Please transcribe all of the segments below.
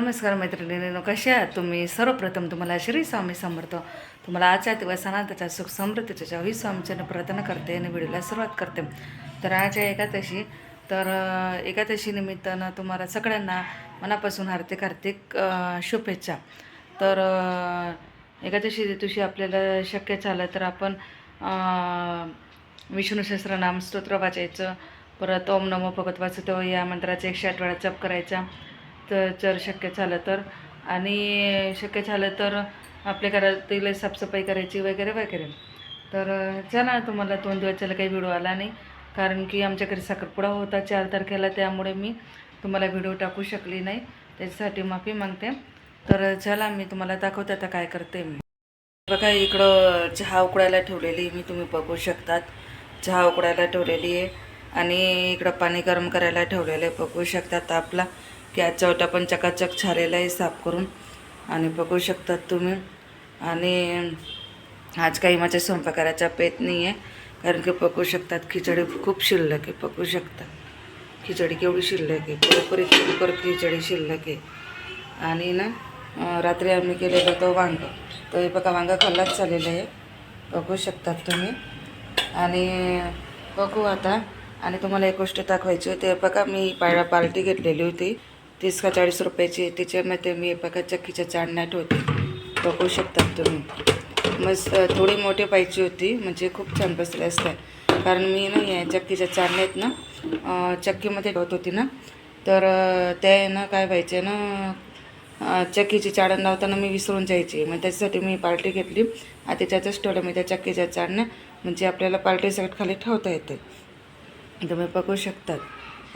नमस्कार मैत्रिणींनो कशा आहात तुम्ही? सर्वप्रथम तुम्हाला श्री स्वामी समर्थ. तुम्हाला आजच्या दिवसाना त्याच्या सुख समृद्धीच्या ज्यावेळी स्वामीच्यानं प्रार्थना करते आणि व्हिडिओला सुरुवात करते. तर आजच्या एकादशी. तर एकादशी निमित्तानं तुम्हाला सगळ्यांना मनापासून हार्दिक हार्दिक शुभेच्छा. तर एकादशी दिवशी आपल्याला शक्य झालं तर आपण विष्णू सहस्रनाम स्तोत्र वाचायचं. परत ओम नमो भगवत वाचतो या मंत्राचा एकशे आठ वेळा जप करायचा. तर जर शक्य झालं तर. आणि शक्य झालं तर आपल्या घरातील साफसफाई करायची वगैरे वगैरे. तर चला तुम्हाला दोन दिवसाला काही व्हिडिओ आला नाही. कारण की आमच्या घरी साखरपुडा होता चार तारखेला त्यामुळे मी तुम्हाला व्हिडिओ टाकू शकली नाही. त्याच्यासाठी माफी मागते. तर चला मी तुम्हाला दाखवते आता काय करते मी. बघा इकडं चहा उकडायला ठेवलेली मी तुम्ही बघू शकतात. चहा उकडायला ठेवलेली आहे. आणि इकडं पाणी गरम करायला ठेवलेलं आहे बघू शकतात आपला. की आजचा ओटा पण चकाचक झालेला आहे साफ करून. आणि बघू शकतात तुम्ही. आणि आज काही माझ्या स्वयंपाकाराचा पेत नाही आहे. कारण की पकवू शकतात खिचडी खूप शिल्लक आहे. पकवू शकतात खिचडी केवढी शिल्लक आहे. बरोबर बरोबर खिचडी शिल्लक आहे. आणि ना रात्री आम्ही केलेलं होतं वांग. तर हे बघा वांगा खाल्लाच चाललेलं आहे. बघू शकतात तुम्ही. आणि बघू आता. आणि तुम्हाला एक गोष्ट दाखवायची होती. हे बघा मी पाळा पार्टी घेतलेली होती. तीस का चाळीस रुपयाची त्याच्यामध्ये मी हे बघा चक्कीच्या चाळण्या ठेवते. बघू शकतात तुम्ही. मस्त थोडी मोठी पाहिजे होती म्हणजे खूप छान बसले असतात कारण मी ना या चक्कीच्या चाळण्यात ना चक्कीमध्ये ठेवत होती ना तर त्या आहे ना काय व्हायचे ना चक्कीची चाळण लावताना मी विसरून जायची. मग त्याच्यासाठी मी पार्टी घेतली. आणि त्याच्यातच ठेवलं मी त्या चक्कीच्या चाळण्या म्हणजे आपल्याला पार्टी सगळ्यात खाली ठेवता येते. तुम्ही बघू शकतात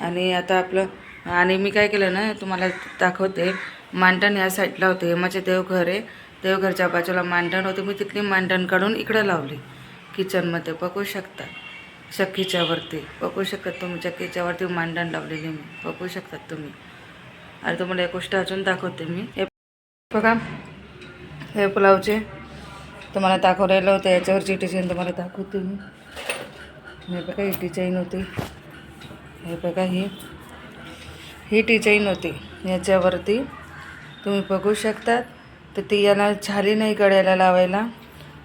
आणि आता आपलं आणि मी काय केलं ना तुम्हाला दाखवते. मांडण या साईडला होते. हे माझे देवघर आहे. देवघरच्या बाजूला मांडण होते. मी तिथली मांडण काढून इकडं लावली. किचनमध्ये. बघू शकता. चक्कीच्यावरती बघू शकतात तुम्ही. चक्कीच्यावरती मांडण लावलेली मी. बघू शकतात तुम्ही. आणि तुम्हाला एक गोष्ट अजून दाखवते मी. हे बघा. हे पुलावचे. तुम्हाला दाखवलेलं होतं. याच्यावरची डिझाईन तुम्हाला दाखवते मी. हे बघा ही डिझाईन होती. हे बघा ही. ही डिझाईन होती. याच्यावरती तुम्ही बघू शकतात. तर ती याला झाली नाही गळ्याला लावायला.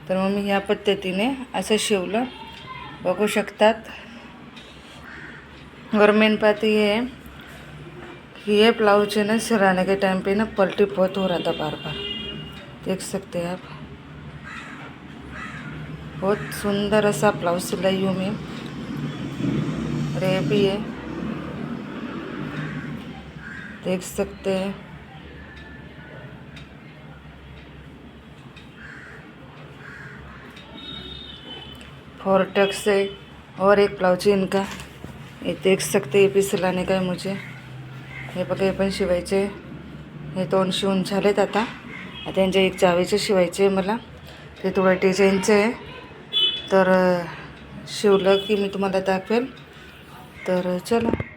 तर मग मी ह्या पद्धतीने असं शिवलं. बघू शकतात. और मेन बात ये है कि ये ब्लाउज है ना सिलाने के टाइम पे ना पलटी बहुत हो रहा था बार बार देख सकते हैं आप. बहुत सुंदर ऐसा ब्लाउज सिलाई हूँ मैं. और भी है देख सकते हैं। फोर टक से और एक ब्लाउज इनका। ये देख सकते हैं ये भी सिलाने का है मुझे। हे बघा हे पण शिवायचे हे दोन शिवून झालेत आता आता यांचे एक जावेचे शिवायचे आहे मला। ते थोडं डिझाईनचं आहे तर शिवलं की मी तुम्हाला दाखवेल। तर चला।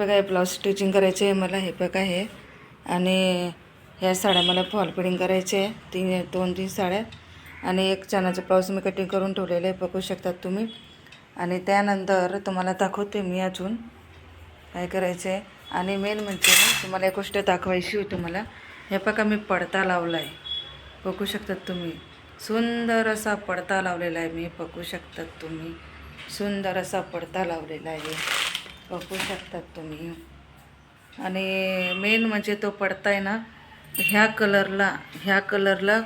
बघा हे ब्लाऊज स्टिचिंग करायचे आहे मला हे बघा हे. आणि ह्या साड्या मला फॉल फिडिंग करायचे आहे. तीन दोन तीन साड्या. आणि एक चणाचं ब्लाऊज मी कटिंग करून ठेवलेलं आहे बघू शकतात तुम्ही. आणि त्यानंतर तुम्हाला दाखवते मी अजून काय करायचं आहे आणि मेन म्हणजे ना तुम्हाला एक गोष्ट दाखवायची होती मला. हे बघा मी पडता लावला आहे बघू शकतात तुम्ही. सुंदर असा पडता लावलेला आहे मी बघू शकतात तुम्ही. सुंदर असा पडता लावलेला आहे. बघू शकतात तुम्ही. आणि मेन म्हणजे तो पडता आहे ना ह्या कलरला ह्या कलरला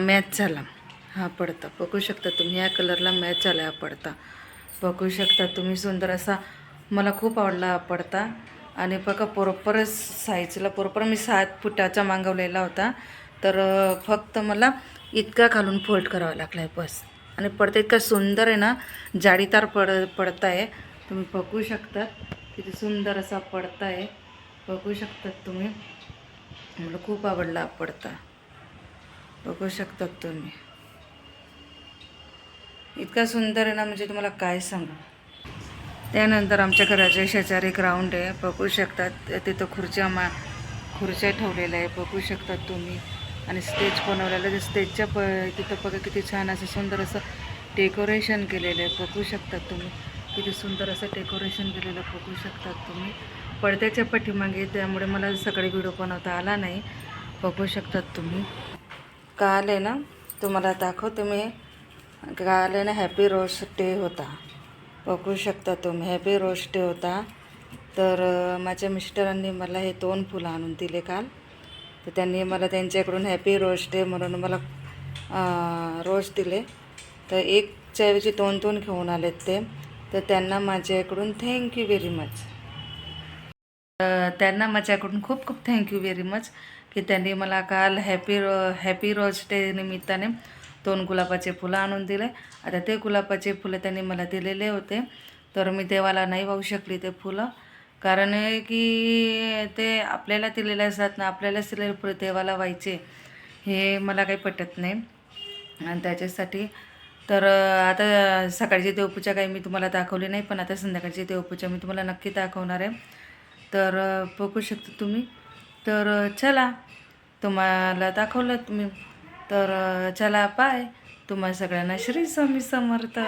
मॅच झाला. हा पडता. बघू शकता तुम्ही ह्या कलरला मॅच झाला हा पडता. बघू शकता तुम्ही सुंदर असा मला खूप आवडला हा पडता. आणि बघा बरोबरच साईजला प्रॉपर मी सात फुटाचा मागवलेला होता. तर फक्त मला इतका घालून फोल्ड करावा लागला आहे बस. आणि पडता इतका सुंदर आहे ना जाडीदार पड पडता आहे तुम्ही बघू शकतात किती सुंदर असा पडता आहे. बघू शकतात तुम्ही. मला खूप आवडला पडता. बघू शकतात तुम्ही. इतका सुंदर आहे ना म्हणजे तुम्हाला काय सांगू. त्यानंतर आमच्या घराच्या शेजारी ग्राउंड आहे. बघू शकतात. तिथं खुर्च्या मा खुर्च्या ठेवलेल्या आहे बघू शकतात तुम्ही. आणि स्टेज बनवलेलं आहे. स्टेजच्या प तिथं बघा किती छान असं सुंदर असं डेकोरेशन केलेलं आहे. बघू शकतात तुम्ही. किती सुंदर असं डेकोरेशन केलेलं बघू शकतात तुम्ही. पडद्याच्या पाठीमागे त्यामुळे मला सगळे व्हिडिओ बनवता आला नाही. बघू शकतात तुम्ही. काल आहे ना तुम्हाला दाखवते मी. काल आहे ना हॅपी रोस्ट डे होता. बघू शकता तुम्ही हॅपी रोस्ट डे होता. तर माझ्या मिस्टरांनी मला हे दोन फुलं आणून दिले काल. तर त्यांनी मला त्यांच्याकडून हॅपी रोस्ट डे म्हणून मला रोज दिले. तर एकच्या ऐवजी दोन दोन घेऊन आलेत ते. तर त्यांना माझ्याकडून थँक्यू व्हेरी मच त्यांना माझ्याकडून खूप खूप थँक्यू व्हेरी मच की त्यांनी मला काल हॅपी रो हॅपी रोज डे निमित्ताने दोन गुलाबाचे फुलं आणून दिले. आता ते गुलाबाचे फुलं त्यांनी मला दिलेले होते. तर मी देवाला नाही वाहू शकली ते फुलं. कारण की ते आपल्याला दिलेले असतात ना आपल्यालाच दिलेले फुलं देवाला व्हायचे हे मला काही पटत नाही. आणि त्याच्यासाठी तर आता सकाळची देवपूजा काही मी तुम्हाला दाखवली नाही पण आता संध्याकाळची देवपूजा मी तुम्हाला नक्की दाखवणार आहे. तर बघू शकता तुम्ही. तर चला. तुम्हाला दाखवलं तुम्ही. तर चला पाय तुम्हा सगळ्यांना श्री स्वामी समर्थ.